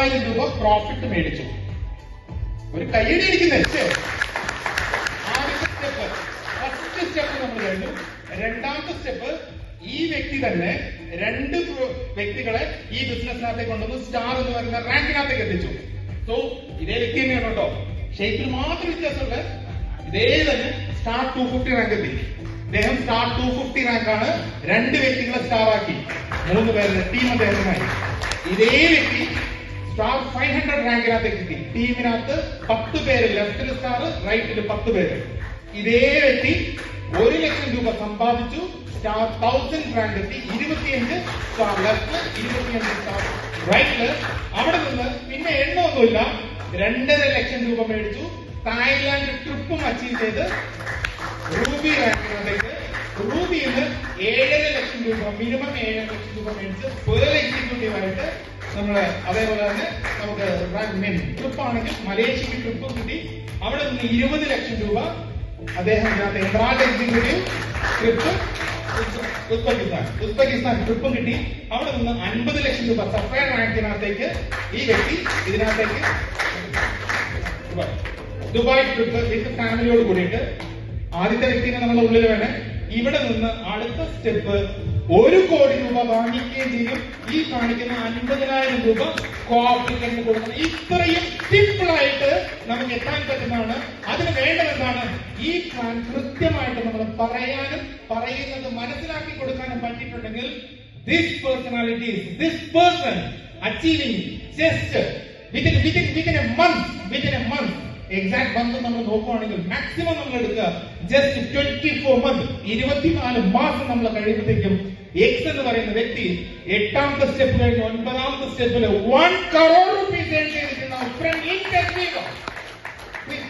അമ്പതിനായിരം രൂപ പ്രോഫിറ്റ് മേടിച്ചു. ഒരു കയ്യടി ആദ്യത്തെ സ്റ്റെപ്പ് നമ്മൾ രണ്ടാമത്തെ സ്റ്റെപ്പ് ഈ വ്യക്തി തന്നെ രണ്ട് വ്യക്തികളെ ഈ ബിസിനസ്സിനകത്തേക്ക് കൊണ്ടുവന്ന് സ്റ്റാർ എന്ന് പറയുന്ന റാങ്കിനകത്തേക്ക് എത്തിച്ചു. സോ ഇതേ വ്യക്തി തന്നെയാണ് കേട്ടോ. ഷേപ്പിൽ മാത്രം വ്യത്യാസമുള്ള ഇതേ തന്നെ സ്റ്റാർ ടു ഫിഫ്റ്റി റാങ്ക് എത്തി. അദ്ദേഹം സ്റ്റാർ ടു ഫിഫ്റ്റി റാങ്ക് ആണ് രണ്ട് വ്യക്തികളെ സ്റ്റാർ ആക്കി. മൂന്ന് പേരുടെ ടീം അദ്ദേഹത്തിനായി ഇതേ വ്യക്തി സ്റ്റാർ ഫൈവ് ഹൺഡ്രഡ് റാങ്കിനകത്ത് കിട്ടി. ടീമിനകത്ത് പത്ത് പേര് ലെഫ്റ്റിൽ സ്റ്റാർ റൈറ്റിൽ പത്ത് പേര്. ഇതേ വ്യക്തി ഒരു ലക്ഷം രൂപ സമ്പാദിച്ചു. സ്റ്റാർ തൗസൻഡ് റാങ്ക് എത്തി. ഇരുപത്തിയഞ്ച് സ്റ്റാർ ലെഫ്റ്റ് ഇരുപത്തിയഞ്ച് സ്റ്റാർ റൈറ്റിൽ അവിടെ നിന്ന് പിന്നെ എണ്ണമൊന്നുമില്ല രണ്ടര ലക്ഷം രൂപ മേടിച്ചു. തായ്ലാന്റ് ട്രിപ്പും അച്ചീവ് ചെയ്ത് റൂബി റാങ്കിനകത്തേക്ക് റൂബിയിൽ ഏഴര ലക്ഷം രൂപ മിനിമം ഏഴര ലക്ഷം രൂപ മേടിച്ച് പേർ എക്സിക്യൂട്ടീവ് ആയിട്ട് നമ്മൾ അതേപോലെ തന്നെ നമുക്ക് ട്രിപ്പ് ആണെങ്കിൽ മലേഷ്യക്ക് ട്രിപ്പ് കിട്ടി അവിടെ നിന്ന് ഇരുപത് ലക്ഷം രൂപ അദ്ദേഹം ട്രിപ്പ് ഉസ്ബെക്കിസ്ഥാൻ ഉസ്ബെക്കിസ്ഥാൻ ട്രിപ്പ് കിട്ടി അവിടെ നിന്ന് അൻപത് ലക്ഷം രൂപ സഫയർ റാങ്കിനകത്തേക്ക് ഈ വ്യക്തി ഇതിനകത്തേക്ക് ദുബായ് ദുബായ് ട്രിപ്പ് വിത്ത് ഫാമിലിയോട് കൂടിയിട്ട് ആദ്യത്തെ വ്യക്തിനെ നമ്മുടെ ഉള്ളിൽ വേണേ ഇവിടെ നിന്ന് അടുത്ത സ്റ്റെപ്പ് ഒരു കോടി രൂപ വാങ്ങിക്കുകയും ചെയ്യും. ഈ കാണിക്കുന്ന അൻപതിനായിരം രൂപ കോപ്പറേറ്ററിന് കൊടുക്കണം. ഇത്രയും സിമ്പിൾ ആയിട്ട് നമുക്ക് എത്താൻ പറ്റുന്നതാണ്. അതിന് വേണ്ടതെന്താണ്? ഈ പ്ലാൻ കൃത്യമായിട്ട് നമ്മൾ പറയാനും പറയുന്നത് മനസ്സിലാക്കി കൊടുക്കാനും പറ്റിയിട്ടുണ്ടെങ്കിൽ this personality this person achieving just within within within a month within a month exact month നമ്മൾ നോക്കുകയാണെങ്കിൽ മാക്സിമം നമ്മൾ എടുക്കുക. ജസ്റ്റ് ട്വന്റി ഫോർ മന്ത് ഇരുപത്തിനാല് മാസം നമ്മൾ കഴിയുമ്പോഴത്തേക്കും എക്സ് എന്ന് പറയുന്ന വ്യക്തി എട്ടാമത്തെ സ്റ്റെപ്പ് കഴിഞ്ഞ് ഒൻപതാമത്തെ സ്റ്റെപ്പിൽ വൺ കറോഡ്